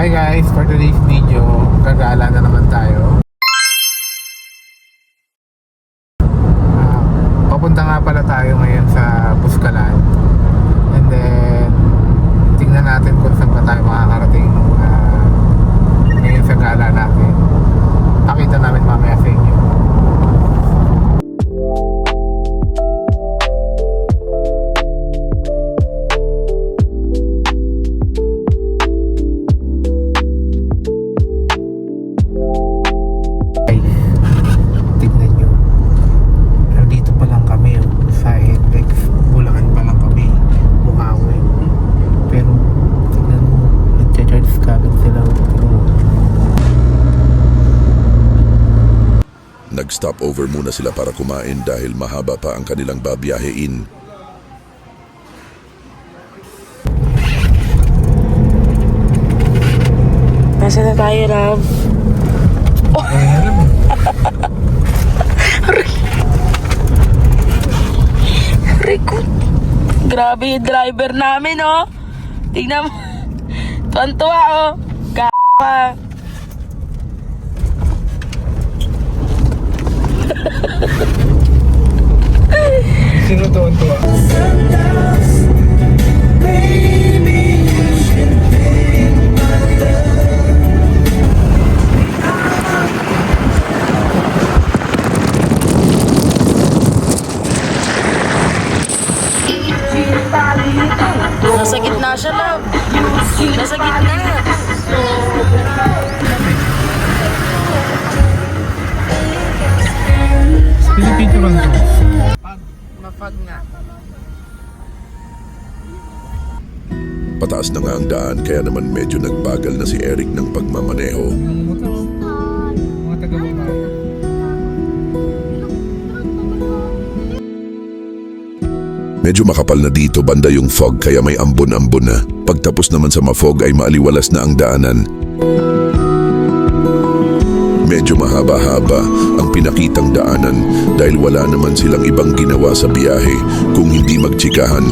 Hi guys, for today's video, gagala na naman tayo. Nag-stop over muna sila para kumain dahil mahaba pa ang kanilang babiyahein. Nasaan na tayo, Rob? Rico. Grabe yung driver namin, oh. Tingnan mo. Tuwan-tuwa, oh. K*** ka. Sino to tuwa? Nasa gitna siya, Rob. Nasa gitna. Mapag nga. Pataas na nga ang daan kaya naman medyo nagbagal na si Eric ng pagmamaneho. Medyo makapal na dito banda yung fog kaya may ambon-ambon na. Pagtapos naman sa mafog ay maaliwalas na ang daanan. Medyo mahaba-haba ang pinakitang daanan dahil wala naman silang ibang ginawa sa biyahe kung hindi magtsikahan.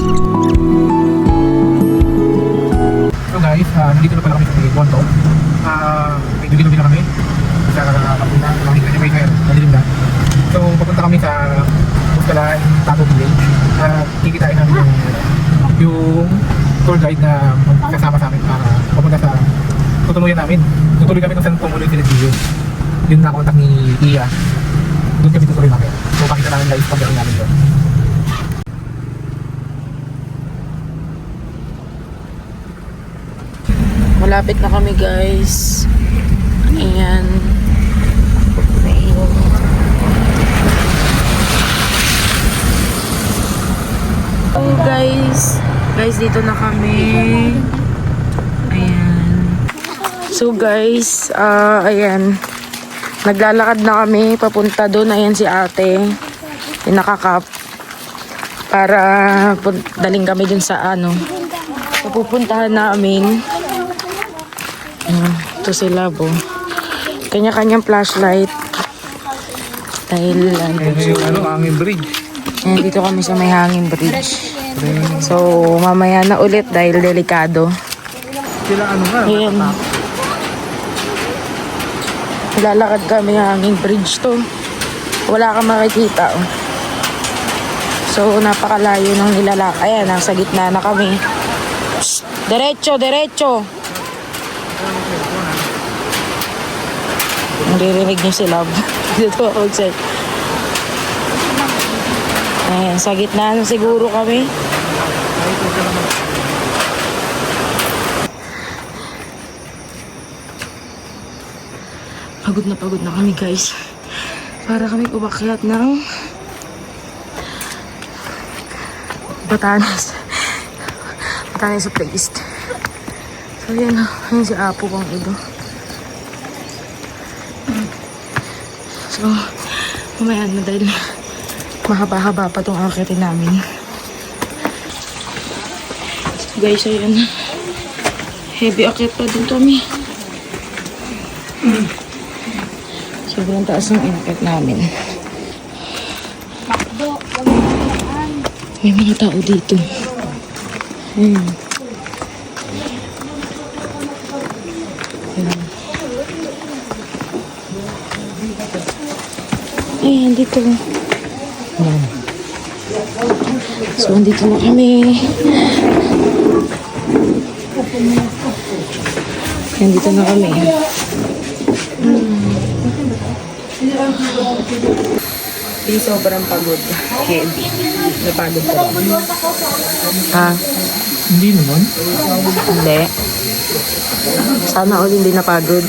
So guys, uh, nandito na pala kami sa may Bonto. Ah, medyo ginabi na kami. Sa Kapuna, makikita niyo kayo, madilim na. So, papunta kami sa Buscalan, Tago Village. At kikitain namin yung, yung tour guide na kasama sa amin para papunta sa tutuluyan namin. Tutuloy kami kung saan tumuloy sila Gio. Yun na contact ni Iya. Doon kami tutuloy namin. So, pakita namin guys pag namin doon. Malapit na kami, guys. Ayan. Oh, guys. Guys, dito na kami. Ayan. So, guys, ah, ayan. Naglalakad na kami papunta doon. Ayan si ate. Yung nakakap. Para daling kami dun sa ano. Pupuntahan namin. Ayan, ito si Labo. Kanya-kanyang flashlight. Dahil ano, Ayan ano, hangin bridge. ayan, dito kami sa may hanging bridge. So, mamaya na ulit dahil delikado. Sila ano nga, Ayan. Lalakad kami hanging bridge to. Wala kang makikita. Oh. So, napakalayo ng nilalak. Ayan, nasa gitna na kami. Diretso, diretso! Naririnig niyo si Love. Dito ako outside. Ayan, sa gitna na siguro kami. Pagod na pagod na kami guys. Para kami umakyat ng Batanes. Batanes sa place. So yan, yan si Apo kong ido. So, mamaya na dahil mahaba-haba pa tong akitin namin. Guys, ayan. Heavy akit pa din kami. Sobrang taas ng inakit namin. May mga tao dito. Hmm. Ay, andito. So, andito na kami. Andito na kami. Hindi sobrang pagod. Heavy. Napagod ka ba? Ha? Hindi naman. Hindi. Sana all hindi napagod.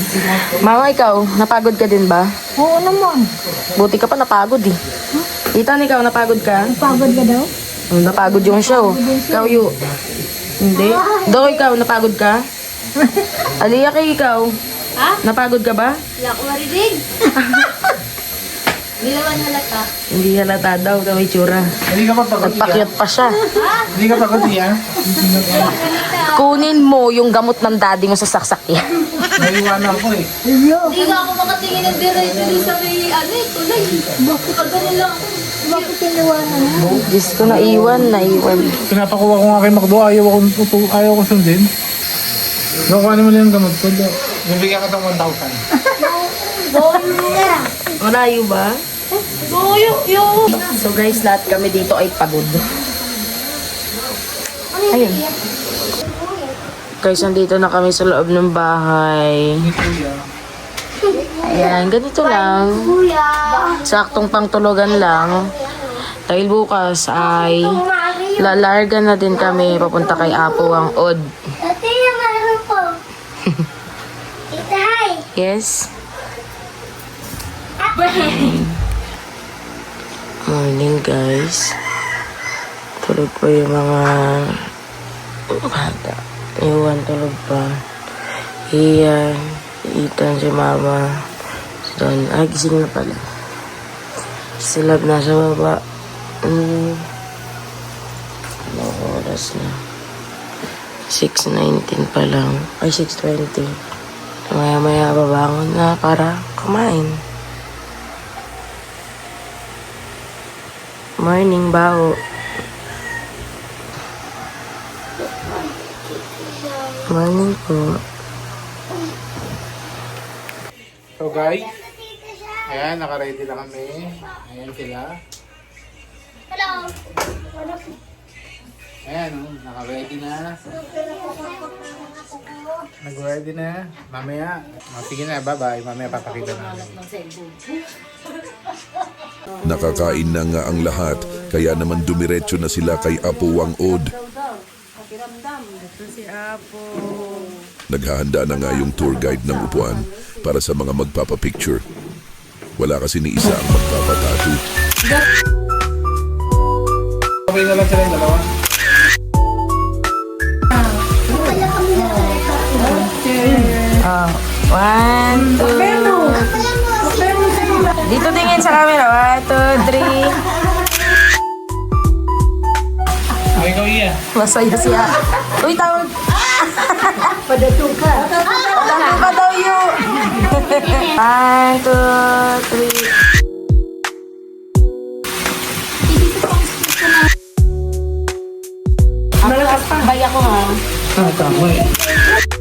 Mama, ikaw, napagod ka din ba? Oo naman. Buti ka pa napagod eh. Ethan, ikaw, napagod ka? Pagod ka daw? Hmm, napagod yung show. Ikaw, yu. Hindi. Do, ikaw, napagod ka? Aliyah, kay ikaw. Ha? Napagod ka ba? Wala ko marinig. Hindi naman halata. Hindi halata daw, daw itsura. Hindi ka pa pagod. Nagpakyat pa siya. Hindi ka pagod, Iya. Kunin mo yung gamot ng daddy mo sa saksakyan. Naiwanan ko eh. Hindi nga ako makatingin ng diretso din sa may ano eh, tulay. Bakit ka ganun lang? Bakit tiniwanan mo? Diyos ko, naiwan, naiwan. Pinapakuha ko nga kay Macdo, ayaw ko, tutu- ayaw ko sundin. Ano mo lang yung gamot ko, bibigyan ka ng 1,000. Boyo nga. Malayo ba? Boyo, yo. So guys, lahat kami dito ay pagod. Ayun. Guys, nandito na kami sa loob ng bahay. Ayan, ganito lang. Saktong pangtulugan lang. Dahil bukas ay lalarga na din kami papunta kay Apo ang Od. Hi. Yes? Morning guys. Tulog pa yung mga bata. Iwan tulog pa. Iyan. Itan si mama. Si Don. Ay, gising na pala. Si Love nasa baba. Hmm. Ano oras na? 6.19 pa lang. Ay, 6.20. Maya-maya babangon na para kumain. Morning, bao. Morning po. So guys, ayan, naka-ready na kami. Ayan sila. Hello. Ayan, naka-ready na. Nag-ready na. Mamaya, oh, sige na, bye-bye. Mamaya papakita namin. Nakakain na nga ang lahat, kaya naman dumiretso na sila kay Apo Wang Od. Naghahanda na nga yung tour guide ng upuan para sa mga magpapapicture. Wala kasi ni isa ang magpapatato. Okay na lang sila yung dalawa. One, two. Dito tingin sa camera. One, two, three. Ikaw iya. Masaya siya. Uy, tawag. Padato ka. Padato ka daw yun. One, two, three. Malakas pa. Baya ko ha. Ah, tama eh.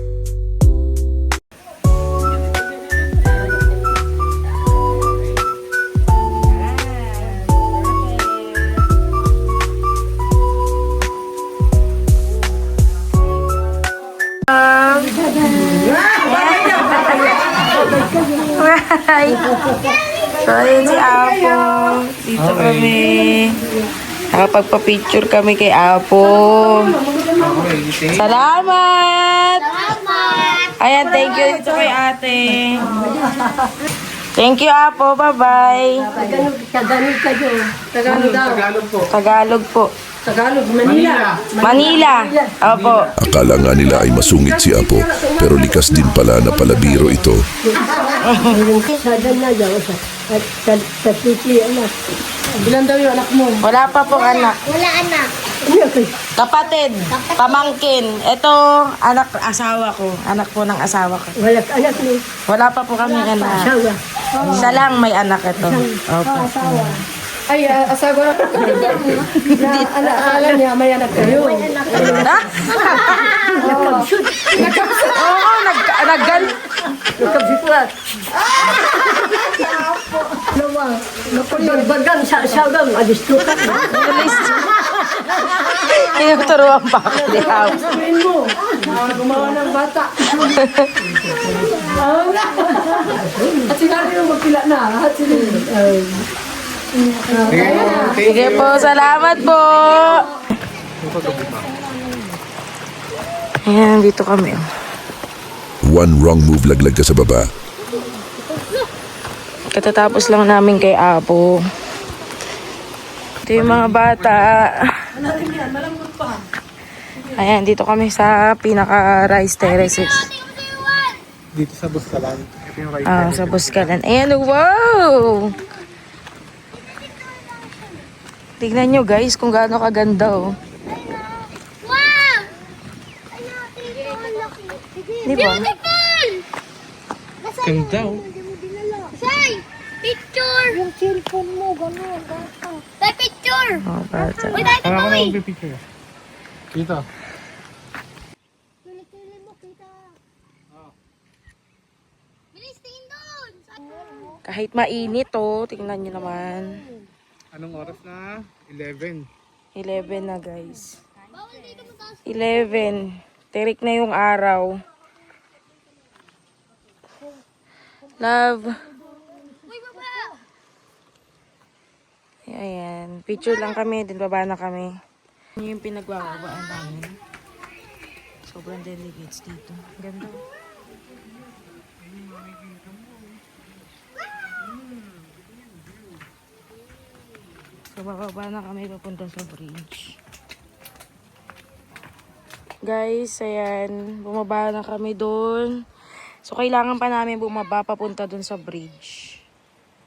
Hi. So, ayun si Apo. Dito kami. Nakapagpa-picture kami kay Apo. Okay, ite. Salamat! Ayan, thank you dito kay ate. Thank you, Apo. Bye-bye. Tagalog kayo. Tagalog daw. Tagalog po. Tagalog po. Tagalog, Manila. Manila. Opo. Akala nga nila ay masungit si Apo, pero likas din pala na palabiro ito. Sa na daw sa at sa sa Bilang daw yung anak mo? Wala pa pong anak. Wala anak. Kapatid. Pamangkin. Ito, anak, asawa ko. Anak po ng asawa ko. Wala anak ni Wala pa po kami anak. asawa. Siya lang may anak ito. Opo. Ay, uh, asawa na anak akala niya may anak kayo. Ha? Nakapshoot. Oo, nag, naggan, Alat. Naman. Napagbagan sa sagang. Alis ko ka. Tinuturuan pa ako ni Hap. Sabihin mo. ah, Gumawa ng bata. At sinabi mo magpila na. At sinabi. Sige po, salamat po. Ayan, dito kami. One wrong move laglag ka sa baba. Katatapos lang namin kay Apo. Ito yung mga bata. Ayan, dito kami sa pinaka-rice terraces. Dito sa Buskalan. Ah, sa Buskalan. Ayan, wow! Tignan nyo guys kung gaano kaganda oh. Wow! Di ba? Beautiful! Ganda oh. Say! Picture! Yung cellphone mo, gano'n. Say picture! Oh, bata. Uy, dahil ka Parang ako picture. Dito. Kahit mainit oh, tingnan nyo naman. Anong oras na? 11. 11 na guys. Bawal dito mataas. 11. Tirik na yung araw. Love. Ayan. Picture lang kami, din baba na kami. Yun yung pinagwawabaan namin. Sobrang delegates dito. Ganda. So, bababa na kami papunta sa bridge. Guys, ayan. Bumaba na kami doon. So, kailangan pa namin bumaba papunta doon sa bridge.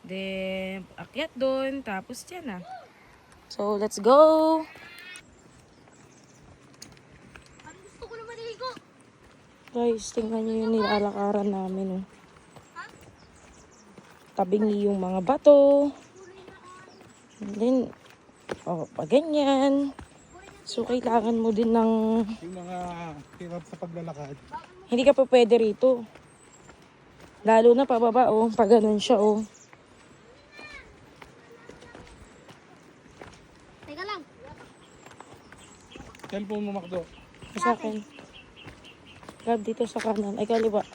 Then, akyat doon. Tapos, yan na. So, let's go! Guys, tingnan nyo yung nilalakaran namin. Oh. Tabingi yung mga bato. And then, oh, pa ganyan. So, kailangan mo din ng... Yung mga hirap sa paglalakad. Hindi ka pa pwede rito. Lalo na pababa, oh. Pag ganun siya, oh. Teka lang. Cellphone mo, Makdo. Sa akin. Grab dito sa kanan. Ay, kaliwa.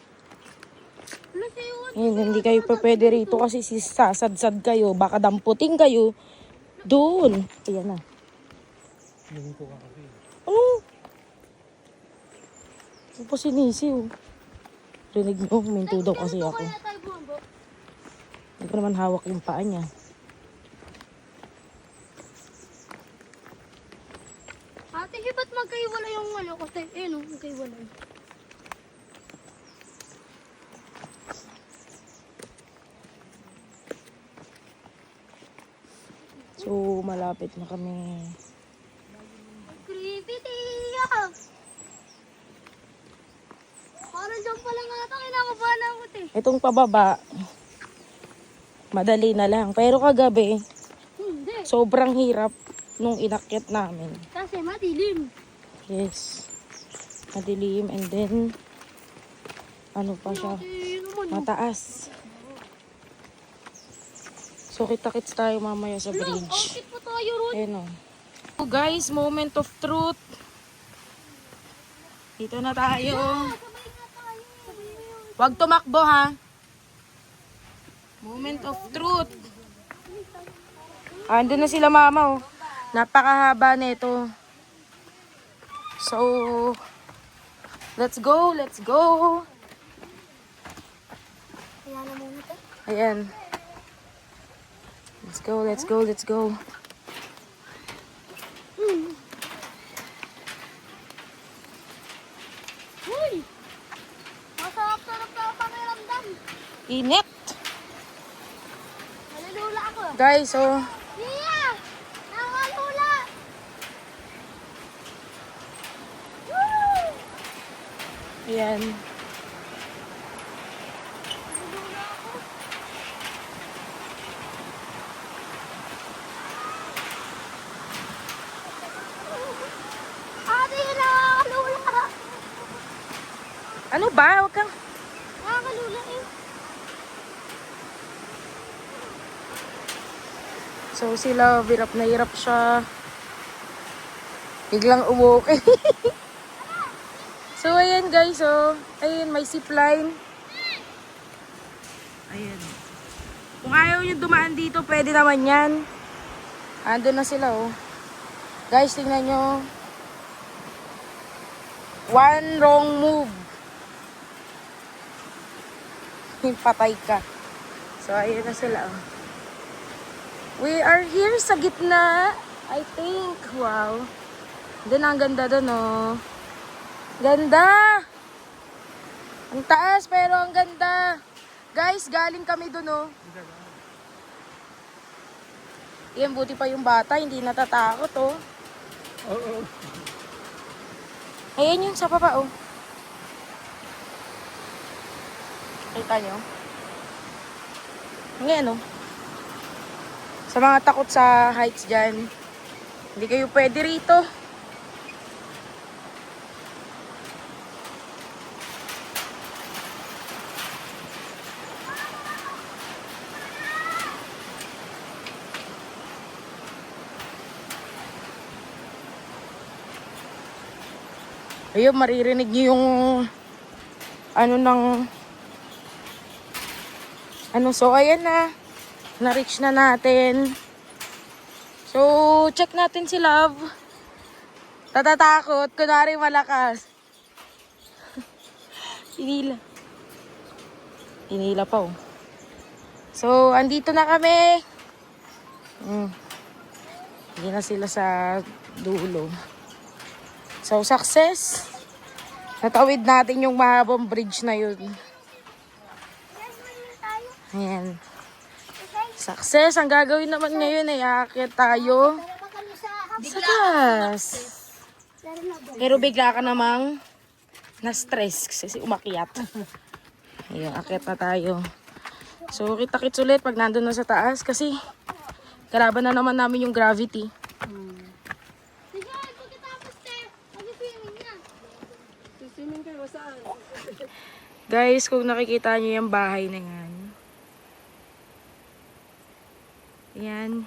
Ayun, hindi kayo pa pwede rito kasi sisasadsad kayo. Baka damputin kayo. Doon. Ayan na. Ko ka kasi. Ano? Ano pa sinisi, oh. Rinig mo, minto daw kasi ako. Hindi ko naman hawak yung paa niya. Ate, ba't magkaiwala yung ano? Kasi, eh, no, magkaiwala. So, malapit na kami. Creepy, ah! Parang dyan pa lang ata, kinakabahan ako, te. Itong pababa, madali na lang. Pero kagabi, Hindi, sobrang hirap nung inakyat namin. kasi madilim. Yes. Madilim and then, ano pa siya, naman, mataas. So, kita-kits tayo mamaya sa Look, bridge. outfit tayo ron. Ayan o. So guys, moment of truth. Dito na tayo. Huwag tumakbo ha. Moment of truth. Ah, andun na sila mama oh. Napakahaba nito. So, let's go, let's go. Na. Ayan. Let's go, let's go, let's go. Uy! Masarap-sarap na ang pakiramdam. Init. Nalulula ako. Guys, oh. Yeah! Nakalula! Woo! Ayan. Ate, nakakalula! Ano ba? Huwag kang... Nakakalula eh. So sila, hirap na hirap siya. Biglang umuwi. so ayan guys, oh. Ayun, may zipline. Ayan. Kung ayaw nyo dumaan dito, pwede naman yan. Ando na sila, oh. Guys, tingnan nyo. One wrong move. Patay ka. So, ayun na sila, oh. We are here sa gitna. I think. Wow. Doon ang ganda doon, oh. Ganda! Ang taas, pero ang ganda. Guys, galing kami doon, oh. Yan, buti pa yung bata, hindi natatakot, oh. Oo. Ayan yung sa baba, oh. Kita nyo? Ngayon, oh. Sa mga takot sa heights dyan, hindi kayo pwede rito. Ayun, maririnig niyo yung ano ng ano, so ayan na. Na-reach na natin. So, check natin si Love. Tatatakot. Kunwari malakas. Inila. Inila pa oh. So, andito na kami. Mm. Hindi na sila sa dulo. So, success. Natawid natin yung mahabang bridge na yun. Ayan. Success. Ang gagawin naman ngayon ay aakyat tayo sa taas. Pero bigla ka namang na-stress kasi umakyat. Ayun, akyat na tayo. So, kita-kits ulit pag nandun na sa taas kasi kalaban na naman namin yung gravity. Saan? Guys, kung nakikita niyo yung bahay na yan. Yan.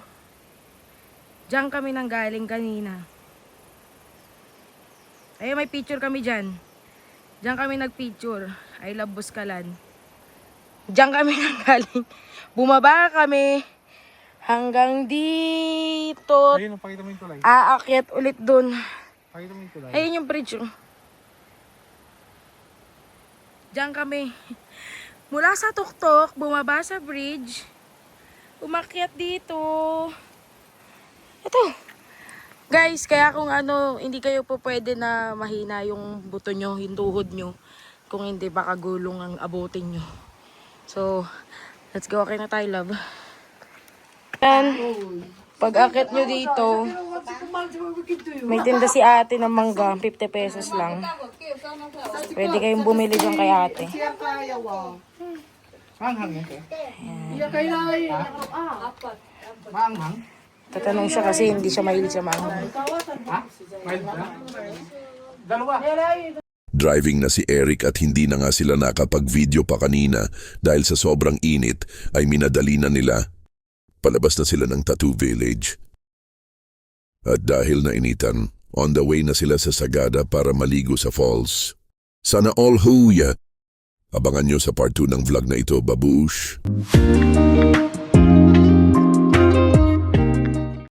Diyan kami nang galing kanina. Ayun, may picture kami dyan. Diyan kami nagpicture. I love Buskalan. Diyan kami nang galing. Bumaba kami hanggang dito. Ayun, pakita mo yung tulay. Aakyat ulit dun. Pakita mo yung tulay. Ayun yung bridge. oh. Diyan kami. Mula sa tuktok, bumaba sa bridge. Umakyat dito. Ito. Guys, kaya kung ano, hindi kayo po pwede na mahina yung buto nyo, yung tuhod nyo. Kung hindi, baka gulong ang abutin nyo. So, let's go. Okay na tayo, love. Yan. Pag akit nyo dito, may tinda si ate ng mangga, 50 pesos lang. Pwede kayong bumili dyan kay ate. Manghang yan, te. Iya kayo ay Manghang? Tatanong siya kasi hindi siya mahilig sa mangga. Ha? Na? Dalawa. Driving na si Eric at hindi na nga sila nakapag-video pa kanina dahil sa sobrang init ay minadali na nila. Palabas na sila ng Tattoo Village. At dahil nainitan, on the way na sila sa Sagada para maligo sa falls. Sana all huya! Abangan nyo sa part 2 ng vlog na ito, babush!